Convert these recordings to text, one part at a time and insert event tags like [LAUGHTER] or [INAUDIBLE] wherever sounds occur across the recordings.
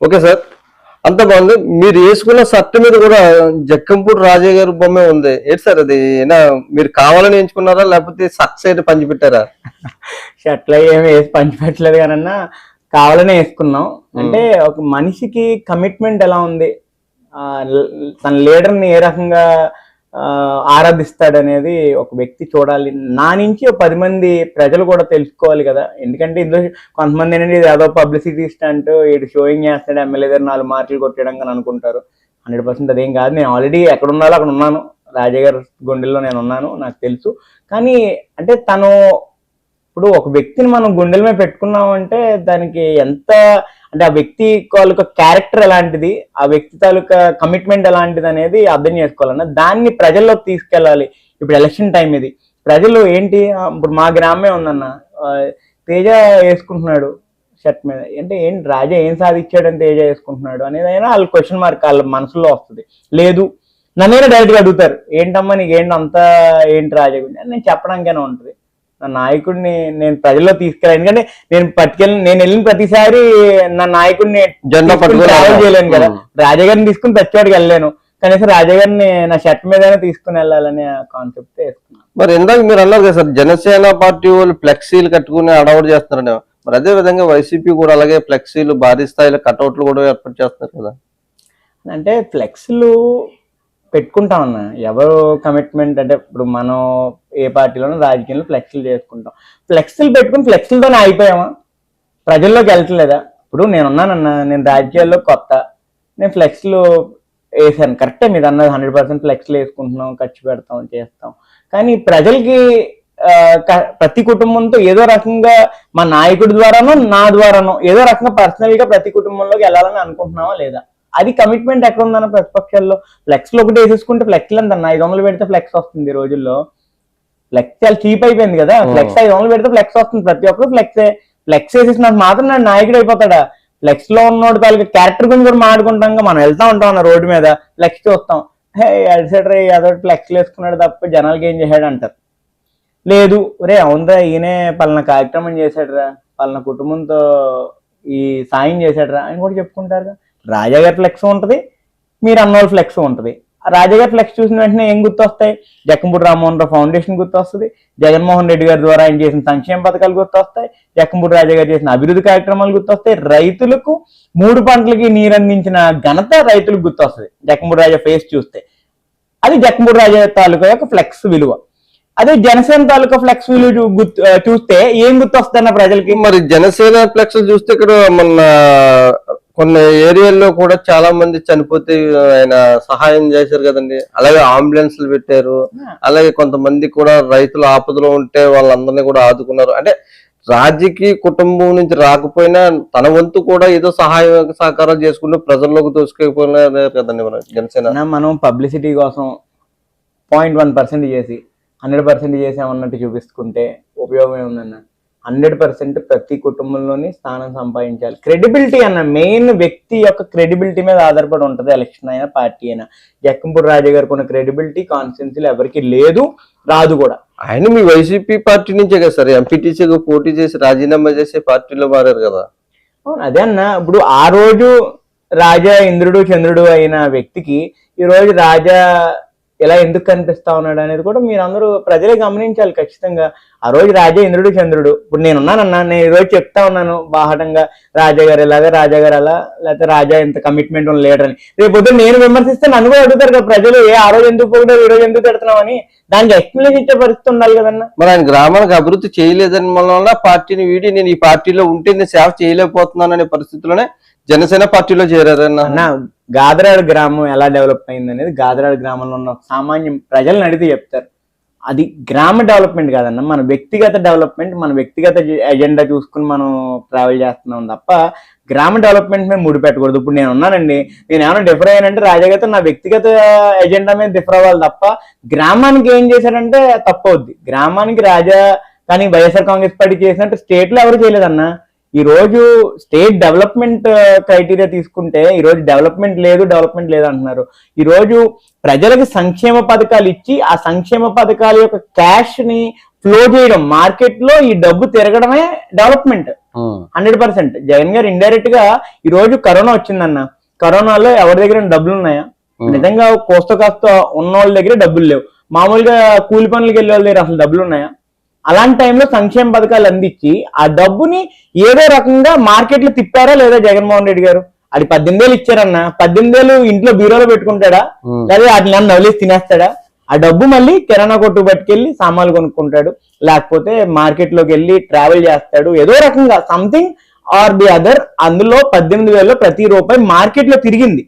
Okay sir. అంత బాగుంది. మీరు వేసుకున్న షర్ట్ మీద కూడా జక్కంపూడి రాజయ్య గారి బొమ్మే ఉంది. ఏంటి సార్ అది? ఏనా మీరు కావాలని ఎంచుకున్నారా? లేకపోతే సక్స్ అయితే పంచి పెట్టారా? [LAUGHS] షర్ట్లు ఏమి వేసి పంచిపెట్టలేదు కానన్నా కావాలనే వేసుకున్నాం. అంటే ఒక మనిషికి కమిట్మెంట్ ఎలా ఉంది? తన లీడర్ని ఏ రకంగా ఆరాధిస్తాడనేది ఒక వ్యక్తి చూడాలి. నా నుంచి పది మంది ప్రజలు కూడా తెలుసుకోవాలి కదా. ఎందుకంటే ఇందులో కొంతమంది ఏంటంటే ఇది ఏదో పబ్లిసిటీ స్టంట్ ఇటు షోయింగ్ చేస్తాడు ఎమ్మెల్యే దగ్గర నాలుగు మార్కులు కొట్టడం అని అనుకుంటారు. హండ్రెడ్ పర్సెంట్ అదేం కాదు. నేను ఆల్రెడీ ఎక్కడ ఉన్నాలో అక్కడ ఉన్నాను. రాజా గారి గుండెల్లో నేను ఉన్నాను నాకు తెలుసు. కానీ అంటే తను ఇప్పుడు ఒక వ్యక్తిని మనం గుండెల మీద పెట్టుకున్నామంటే దానికి ఎంత అంటే ఆ వ్యక్తి తాలూకా క్యారెక్టర్ ఎలాంటిది ఆ వ్యక్తి తాలూకా కమిట్మెంట్ ఎలాంటిది అనేది అర్థం చేసుకోవాలన్న దాన్ని ప్రజల్లోకి తీసుకెళ్ళాలి. ఇప్పుడు ఎలక్షన్ టైం ఇది. ప్రజలు ఏంటి ఇప్పుడు మా గ్రామే ఉందన్న తేజ వేసుకుంటున్నాడు షర్ట్ మీద. అంటే ఏంటి రాజా ఏం సాధించాడని తేజ వేసుకుంటున్నాడు అనేది అయినా వాళ్ళ క్వశ్చన్ మార్క్ వాళ్ళ మనసులో వస్తుంది. లేదు. నన్నైనా డైరెక్ట్గా అడుగుతారు? ఏంటమ్మా నీకు ఏంటి అంతా ఏంటి రాజా గురించి? అని నేను చెప్పడానికైనా ఉంటుంది. నా నాయకుడిని నేను ప్రజల్లో తీసుకెళ్ళాను ఎందుకంటే నేను పట్టుకెళ్ళి నేను వెళ్ళిన ప్రతిసారి నా నాయకుడిని జెండా పట్టుకొని ట్రావెల్ చేయలేను కదా. రాజాగారిని తీసుకుని ప్రతివాడికి వెళ్ళలేను. కనీసం రాజాగారిని నా షర్ట్ మీదనే తీసుకుని వెళ్ళాలనే కాన్సెప్ట్ వేసుకున్నాను మరి ఇందాక మీరు అన్నారు కదా సార్ జనసేన పార్టీ వాళ్ళు ఫ్లెక్సీలు కట్టుకుని అడవుడు చేస్తున్నారని. మరి అదే విధంగా వైసీపీ కూడా అలాగే ఫ్లెక్సీలు భారీ స్థాయిలో కటౌట్లు కూడా ఏర్పాటు చేస్తున్నారు కదా. అంటే ఫ్లెక్స్లు పెట్టుకుంటాం అన్న ఎవరు కమిట్మెంట్ అంటే ఇప్పుడు మనం ఏ పార్టీలోనూ రాజకీయంలో ఫ్లెక్స్లు చేసుకుంటాం. ఫ్లెక్స్లు పెట్టుకుని ఫ్లెక్స్లతోనే అయిపోయామా ప్రజల్లోకి వెళ్ళట్లేదా? ఇప్పుడు నేనున్నానన్న నేను రాజకీయాల్లో కొత్త. నేను ఫ్లెక్స్లు వేసాను. కరెక్టే మీరు అన్నది హండ్రెడ్ పర్సెంట్ ఫ్లెక్స్లు వేసుకుంటున్నాం ఖర్చు పెడతాం చేస్తాం. కానీ ప్రజలకి ఆ, ప్రతి కుటుంబంతో ఏదో రకంగా మా నాయకుడి ద్వారానో నా ద్వారానో ఏదో రకంగా పర్సనల్గా ప్రతి కుటుంబంలోకి వెళ్ళాలని అనుకుంటున్నావా లేదా? అది కమిట్మెంట్ ఎక్కడ ఉందన్న ప్రతిపక్షాల్లో? ఫ్లెక్స్లో ఒకటి వేసేసుకుంటే ఫ్లెక్స్ ఎంత అన్న ఐదు వందలు పెడితే ఫ్లెక్స్ వస్తుంది ఈ రోజుల్లో. ఫ్లెక్స్ చాలా చీప్ అయిపోయింది కదా. ఫ్లెక్స్ ఐదు వందలు పెడితే ఫ్లెక్స్ వస్తుంది. ప్రతి ఒక్కరు ఫ్లెక్స్ ఫ్లెక్స్ వేసేసినంత మాత్రం నా నాయకుడు అయిపోతాడా? ఫ్లెక్స్లో ఉన్నోడు తాలూకా క్యారెక్టర్ గురించి కూడా మాట్లాడుకుంటాం మనం వెళ్తా ఉంటాం అన్న రోడ్డు మీద. ఫ్లెక్స్ చూస్తాం. హే అడిసెడ్ రే అదో ఫ్లెక్స్ వేసుకున్నాడు తప్ప జనాలకి ఏం చేశాడు అంటారు. లేదు. రే అవునరా ఈయనే పలానా కార్యక్రమం చేశాడురా. పలానా కుటుంబంతో ఈ సాయం చేశాడురా అని కూడా చెప్పుకుంటారు రాజా గారి ఫ్లెక్స్ ఉంటుంది మీరు అన్నోళ్ళ ఫ్లెక్స్ ఉంటుంది. ఆ రాజా గారి ఫ్లెక్స్ చూసిన వెంటనే ఏం గుర్తొస్తాయి? జక్కంపూడి రామ్మోహన్ రావు ఫౌండేషన్ గుర్తొస్తుంది జగన్మోహన్ రెడ్డి గారి ద్వారా ఆయన చేసిన సంక్షేమ పథకాలు గుర్తొస్తాయి జక్కంపూడి రాజా గారు చేసిన అభివృద్ధి కార్యక్రమాలు గుర్తొస్తాయి. రైతులకు మూడు పంటలకి నీరు అందించిన ఘనత రైతులకు గుర్తొస్తుంది. జక్కంపూడి రాజా ఫేస్ చూస్తే. అది జక్కంపూడి రాజా తాలూకా యొక్క ఫ్లెక్స్ విలువ. అదే జనసేన తాలూకా ఫ్లెక్స్ విలువ గుర్తు- చూస్తే ఏం గుర్తొస్తుందన్న ప్రజలకి? మరి జనసేన ఫ్లెక్స్ చూస్తే ఇక్కడ మొన్న కొన్ని ఏరియాల్లో కూడా చాలా మంది చనిపోతే ఆయన సహాయం చేశారు కదండి. అలాగే అంబులెన్స్లు పెట్టారు. అలాగే కొంతమంది కూడా రైతులు ఆపదలో ఉంటే వాళ్ళందరినీ కూడా ఆదుకున్నారు. అంటే రాజకీయ కుటుంబం నుంచి రాకపోయినా తన వంతు కూడా ఏదో సహాయ సహకారాలు చేసుకుంటూ ప్రజల్లోకి దోసుకెళ్ళిపోయినారు కదండి మన జనసేన. మనం పబ్లిసిటీ కోసం పాయింట్ వన్ పర్సెంట్ చేసి హండ్రెడ్ పర్సెంట్ చేసామన్నట్టు చూపిస్తుంటే ఉపయోగం ఏముందన్న? హండ్రెడ్ పర్సెంట్ ప్రతి కుటుంబంలోని స్థానం సంపాదించాలి. క్రెడిబిలిటీ అన్న మెయిన్ వ్యక్తి యొక్క క్రెడిబిలిటీ మీద ఆధారపడి ఉంటుంది ఎలక్షన్ అయినా పార్టీ అయినా. జక్కంపూడి రాజా గారికి ఉన్న క్రెడిబిలిటీ కాన్స్టిట్యున్సీలు ఎవరికి లేదు రాదు కూడా. ఆయన మీ వైసీపీ పార్టీ నుంచే కదా సార్. ఎంపీటీసీగా పోటీ చేసి రాజీనామా చేసి పార్టీలో మారారు కదా. అవును అదే అన్న. ఇప్పుడు ఆ రోజు రాజా ఇంద్రుడు చంద్రుడు అయిన వ్యక్తికి ఈ రోజు రాజా ఇలా ఎందుకు కనిపిస్తా ఉన్నాడు అనేది కూడా మీరు అందరూ ప్రజలే గమనించాలి ఖచ్చితంగా. ఆ రోజు రాజా ఇంద్రుడు చంద్రుడు. ఇప్పుడు నేను ఉన్నానన్నా నేను ఈ రోజు చెప్తా ఉన్నాను బాహటంగా రాజా గారు ఇలాగా రాజా గారు అలా లేకపోతే రాజా ఇంత కమిట్మెంట్ ఉన్న లీడర్ అని. రేపు నేను విమర్శిస్తే నన్ను కూడా అడుగుతారు కదా ప్రజలు ఏ ఆ రోజు ఎందుకు పోగొట్టావు ఈ రోజు ఎందుకు తిడుతున్నావు అని. దానికి ఎక్స్ప్లెయిన్ ఇచ్చే పరిస్థితి ఉండాలి కదన్నా. మరి ఆయన గ్రామానికి అభివృద్ధి చేయలేదని వల్ల పార్టీని వీడి నేను ఈ పార్టీలో ఉంటే నేను సేవ చేయలేకపోతున్నాను అనే పరిస్థితిలోనే జనసేన పార్టీలో చేరారన్న. గాదరాడు గ్రామం ఎలా డెవలప్ అయింది అనేది గాదరాడు గ్రామంలో ఉన్న సామాన్య ప్రజలను అడిగితే చెప్తారు. అది గ్రామ డెవలప్మెంట్ కాదన్న మన వ్యక్తిగత డెవలప్మెంట్ మన వ్యక్తిగత ఎజెండా చూసుకుని మనం ట్రావెల్ చేస్తున్నాం తప్ప గ్రామ డెవలప్మెంట్ మీద ముడి పెట్టకూడదు. ఇప్పుడు నేను ఉన్నానండి. నేను ఏమైనా డిఫర్ అయ్యానంటే రాజాగత నా వ్యక్తిగత ఎజెండా మీద డిఫర్ అవ్వాలి తప్ప గ్రామానికి ఏం చేశారంటే తప్పవుద్ది. గ్రామానికి రాజా కానీ వైఎస్ఆర్ కాంగ్రెస్ పార్టీ చేసినట్టు స్టేట్లో ఎవరు చేయలేదన్నా. ఈ రోజు స్టేట్ డెవలప్మెంట్ క్రైటీరియా తీసుకుంటే ఈ రోజు డెవలప్మెంట్ లేదు డెవలప్మెంట్ లేదు అంటున్నారు. ఈ రోజు ప్రజలకు సంక్షేమ పథకాలు ఇచ్చి ఆ సంక్షేమ పథకాల యొక్క క్యాష్ని ఫ్లో చేయడం మార్కెట్లో ఈ డబ్బు తిరగడమే డెవలప్మెంట్. Hundred percent. జగన్ గారు ఇండైరెక్ట్గా ఈ రోజు కరోనా వచ్చిందన్న. కరోనాలో ఎవరి దగ్గర డబ్బులు ఉన్నాయా. నిజంగా కోస్త కాస్త ఉన్న వాళ్ళ దగ్గర డబ్బులు లేవు. మామూలుగా కూలి పనులకి వెళ్ళే వాళ్ళ దగ్గర అసలు డబ్బులు ఉన్నాయా అలాంటి టైంలో సంక్షేమ పథకాలు అందించి ఆ డబ్బుని ఏదో రకంగా మార్కెట్లో తిప్పారా లేదా జగన్మోహన్ రెడ్డి గారు? అది పద్దెనిమిది వేలు ఇచ్చారన్న. పద్దెనిమిది వేలు ఇంట్లో బీరోలో పెట్టుకుంటాడా. లేదా వాటిని ఏమన్నా నవలేసి తినేస్తాడా? ఆ డబ్బు మళ్ళీ కిరాణా కొట్టు పట్టుకెళ్ళి సామాన్లు కొనుక్కుంటాడు. లేకపోతే మార్కెట్లోకి వెళ్ళి ట్రావెల్ చేస్తాడు. ఏదో రకంగా సంథింగ్ ఆర్ ది అదర్ అందులో పద్దెనిమిది వేలలో ప్రతి రూపాయి మార్కెట్లో తిరిగింది.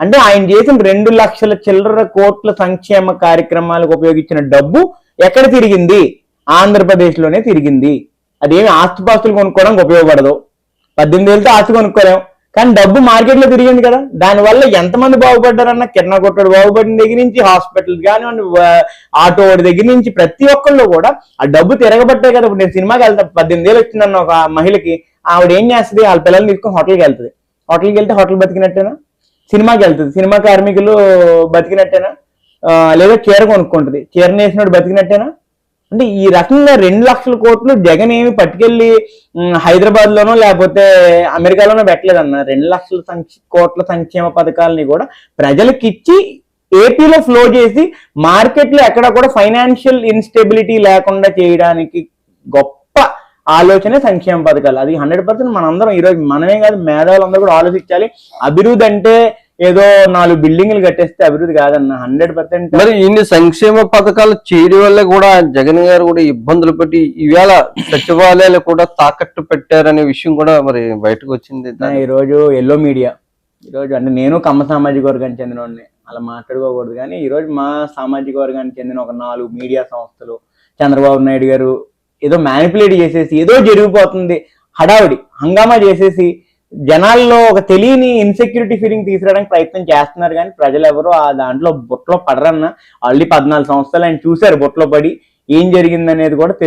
అంటే ఆయన చేసిన రెండు లక్షల చిల్లర కోట్ల సంక్షేమ కార్యక్రమాలకు ఉపయోగించిన డబ్బు ఎక్కడ తిరిగింది? ఆంధ్రప్రదేశ్లోనే తిరిగింది. అదేమి ఆస్తిపాస్తులు కొనుక్కోవడానికి ఉపయోగపడదు. పద్దెనిమిది వేలతో ఆస్తి కొనుక్కోలేం. కానీ డబ్బు మార్కెట్లో తిరిగింది కదా. దానివల్ల ఎంతమంది బాగుపడ్డారన్న కిరణా కొట్టడు బాగుపడిన దగ్గర నుంచి హాస్పిటల్ కానివ్వండి ఆటో వాడి దగ్గర నుంచి ప్రతి ఒక్కళ్ళు కూడా ఆ డబ్బు తిరగబట్టే కదా. ఇప్పుడు నేను సినిమాకి వెళ్తా పద్దెనిమిది వేలు వచ్చిందన్న ఒక మహిళకి ఆవిడ ఏం చేస్తుంది? వాళ్ళ పిల్లల్ని తీసుకొని హోటల్కి వెళ్తుంది. హోటల్కి వెళ్తే హోటల్ బతికినట్టేనా? సినిమాకి వెళ్తుంది. సినిమా కార్మికులు బతికినట్టేనా? లేదా చీర కొనుక్కుంటుంది. చీర వేసినోడు బతికినట్టేనా? అంటే ఈ రకంగా రెండు లక్షల కోట్లు జగన్ ఏమి పట్టుకెళ్ళి హైదరాబాద్ లోనో లేకపోతే అమెరికాలోనో పెట్టలేదన్న. రెండు లక్షల సంక్ష- కోట్ల సంక్షేమ పథకాలని కూడా ప్రజలకు ఇచ్చి ఏపీలో ఫ్లో చేసి మార్కెట్లో ఎక్కడ కూడా ఫైనాన్షియల్ ఇన్స్టెబిలిటీ లేకుండా చేయడానికి గొప్ప ఆలోచనే సంక్షేమ పథకాలు. అది హండ్రెడ్ పర్సెంట్ మనందరం ఈరోజు మనమే కాదు మేధావులందరూ కూడా ఆలోచించాలి. అభివృద్ధి అంటే ఏదో నాలుగు బిల్డింగ్లు కట్టేస్తే అభివృద్ధి కాదన్న హండ్రెడ్ పర్సెంట్. మరి ఇన్ని సంక్షేమ పథకాలు చేయడం వల్ల కూడా జగన్ గారు కూడా ఇబ్బందులు పెట్టి ఈవేళ సచివాలయాలు కూడా తాకట్టు పెట్టారనే విషయం కూడా మరి బయటకు వచ్చింది. ఈ రోజు ఎల్లో మీడియా ఈ రోజు అంటే నేను కమ్మ సామాజిక వర్గానికి చెందినవాడిని అలా మాట్లాడుకోకూడదు కానీ ఈ రోజు మా సామాజిక వర్గానికి చెందిన ఒక నాలుగు మీడియా సంస్థలు చంద్రబాబు నాయుడు గారు ఏదో మ్యానిపులేట్ చేసేసి ఏదో జరిగిపోతుంది హడావిడి హంగామా చేసేసి జనాల్లో ఒక తెలియని ఇన్సెక్యూరిటీ ఫీలింగ్ తీసుకురావడానికి ప్రయత్నం చేస్తున్నారు కానీ ప్రజలు ఎవరు ఆ దాంట్లో బుట్టలో పడరన్న ఆల్రెడీ పద్నాలుగు సంవత్సరాలు ఆయన చూశారు బుట్టలో పడి ఏం జరిగిందనేది కూడా తెలుసు